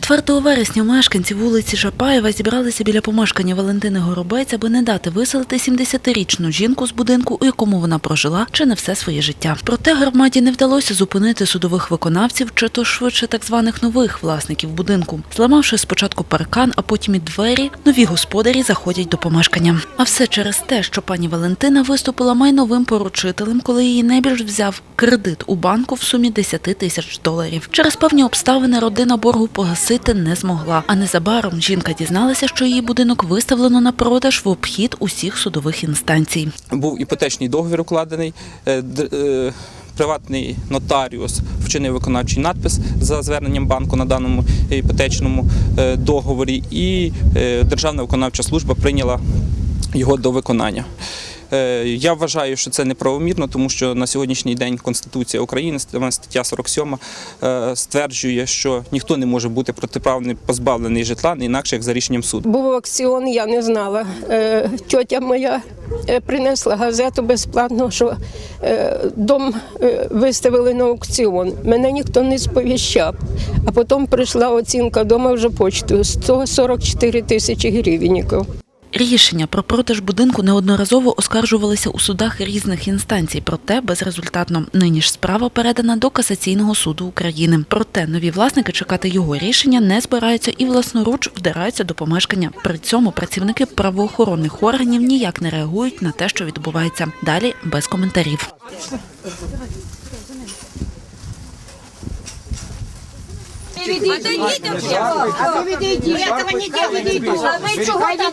4 вересня мешканці вулиці Жапаєва зібралися біля помешкання Валентини Горобець, аби не дати виселити 70-річну жінку з будинку, у якому вона прожила чи не все своє життя. Проте громаді не вдалося зупинити судових виконавців, чи то швидше так званих нових власників будинку. Зламавши спочатку паркан, а потім і двері, нові господарі заходять до помешкання. А все через те, що пані Валентина виступила майновим поручителем, коли її небіж взяв кредит у банку в сумі 10 тисяч доларів. Через певні обставини родина боргу погасити не змогла. А незабаром жінка дізналася, що її будинок виставлено на продаж в обхід усіх судових інстанцій. був іпотечний договір укладений. е, е, Приватний нотаріус вчинив виконавчий надпис за зверненням банку на даному іпотечному е, договорі, і Державна виконавча служба прийняла його до виконання. Е, Я вважаю, що це неправомірно, тому що на сьогоднішній день Конституція України, стаття 47, е, стверджує, що ніхто не може бути протиправно позбавлений житла не інакше як за рішенням суду. Був аукціон, я не знала. Е, Тьотя моя принесла газету безплатно, що дом виставили на аукціон. Мене ніхто не сповіщав. А потім прийшла оцінка дома вже почтою 144 тисячі гривенників. Рішення про продаж будинку неодноразово оскаржувалися у судах різних інстанцій, проте безрезультатно. Нині ж справа передана до касаційного суду України. Проте нові власники чекати його рішення не збираються і власноруч вдираються до помешкання. При цьому працівники правоохоронних органів ніяк не реагують на те, що відбувається. Далі без коментарів. А вы відійдіть. Этого не делайте. А ви чого не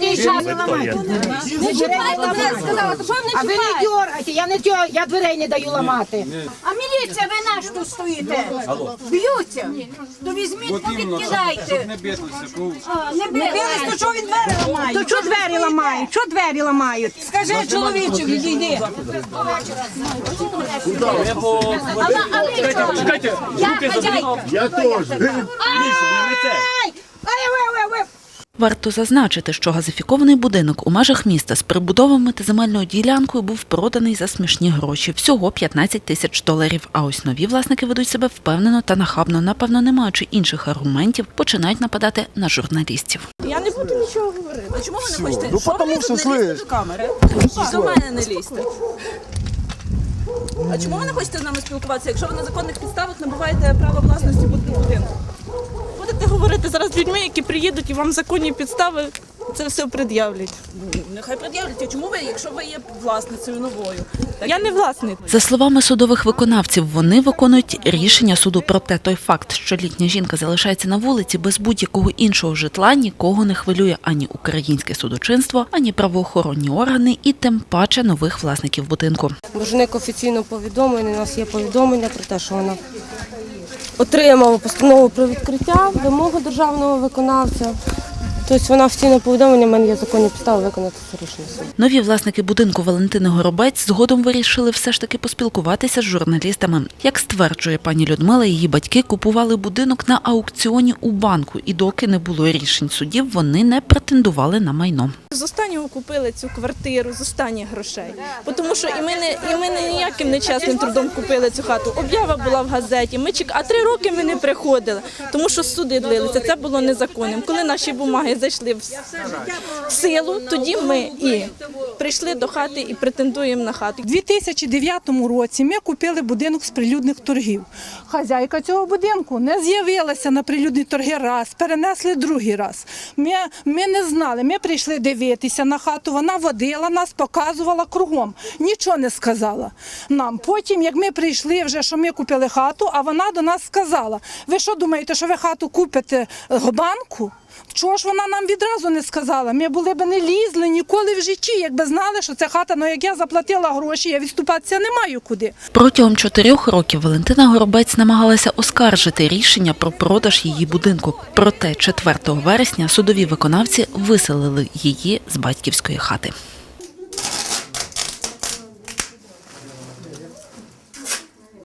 Не чіпайте мене, сказала, що ви А ви не чіпаєте? дергайте, я не я дверей не даю ламати. А міліція, ви наш тут стоїте. Б'ються. То візьміть, покидайте. Не бились. то чого він двері ламає? То що двері ламають? Що двері ламають? Скажи чоловічу, відійди. Чекайте, я хазяйка. Я теж. Ай. Варто зазначити, що газифікований будинок у межах міста з прибудовами та земельною ділянкою був проданий за смішні гроші всього 15 тисяч доларів. А ось нові власники ведуть себе впевнено та нахабно, напевно, не маючи інших аргументів, починають нападати на журналістів. Я не буду нічого говорити. Чому ви не хочете? Ну, Що ви тут не лізьте до камери? До мене не лізьте. А чому ви не хочете з нами спілкуватися? Якщо ви на законних підставах набуваєте право власності бу- будинку? Будете говорити зараз з людьми, які приїдуть і вам законні підстави це все пред'являть. Нехай пред'являть. А чому ви, якщо ви є власницею новою? Я не власник. За словами судових виконавців, вони виконують рішення суду. Проте той факт, що літня жінка залишається на вулиці без будь-якого іншого житла, нікого не хвилює ані українське судочинство, ані правоохоронні органи, і тим паче нових власників будинку. Боржник офіційно повідомлений. У нас є повідомлення про те, що вона отримала постанову про відкриття вимогу державного виконавця. Тобто вона офіційно повідомлення, в мене є законні підстави виконати це рішення суду. Нові власники будинку Валентини Горобець згодом вирішили все ж таки поспілкуватися з журналістами. Як стверджує пані Людмила, її батьки купували будинок на аукціоні у банку, і доки не було рішень судів, вони не претендували на майно. З останнього купили цю квартиру з останніх грошей. Бо Тому що і ми не і ми не ніяким нечесним трудом купили цю хату. Об'ява була в газеті. Ми чек... а три роки ми не приходили, тому що суди длилися. Це було незаконним. Коли наші бумаги зайшли в в силу, тоді ми і прийшли до хати і претендуємо на хату. У 2009 році ми купили будинок з прилюдних торгів. Хазяйка цього будинку не з'явилася на прилюдні торги раз, перенесли другий раз. Ми, ми не знали, ми прийшли дивитися на хату, вона водила нас, показувала кругом, нічого не сказала нам. Потім, як ми прийшли вже, що ми купили хату, а вона до нас сказала: ви що думаєте, що ви хату купите в банку? Чого ж вона нам відразу не сказала? Ми були б не лізли ніколи в житті, якби знали, що це хата, ну як я заплатила гроші, я відступатися не маю куди. Протягом чотирьох років Валентина Горобець намагалася оскаржити рішення про продаж її будинку. Проте 4 вересня судові виконавці виселили її з батьківської хати.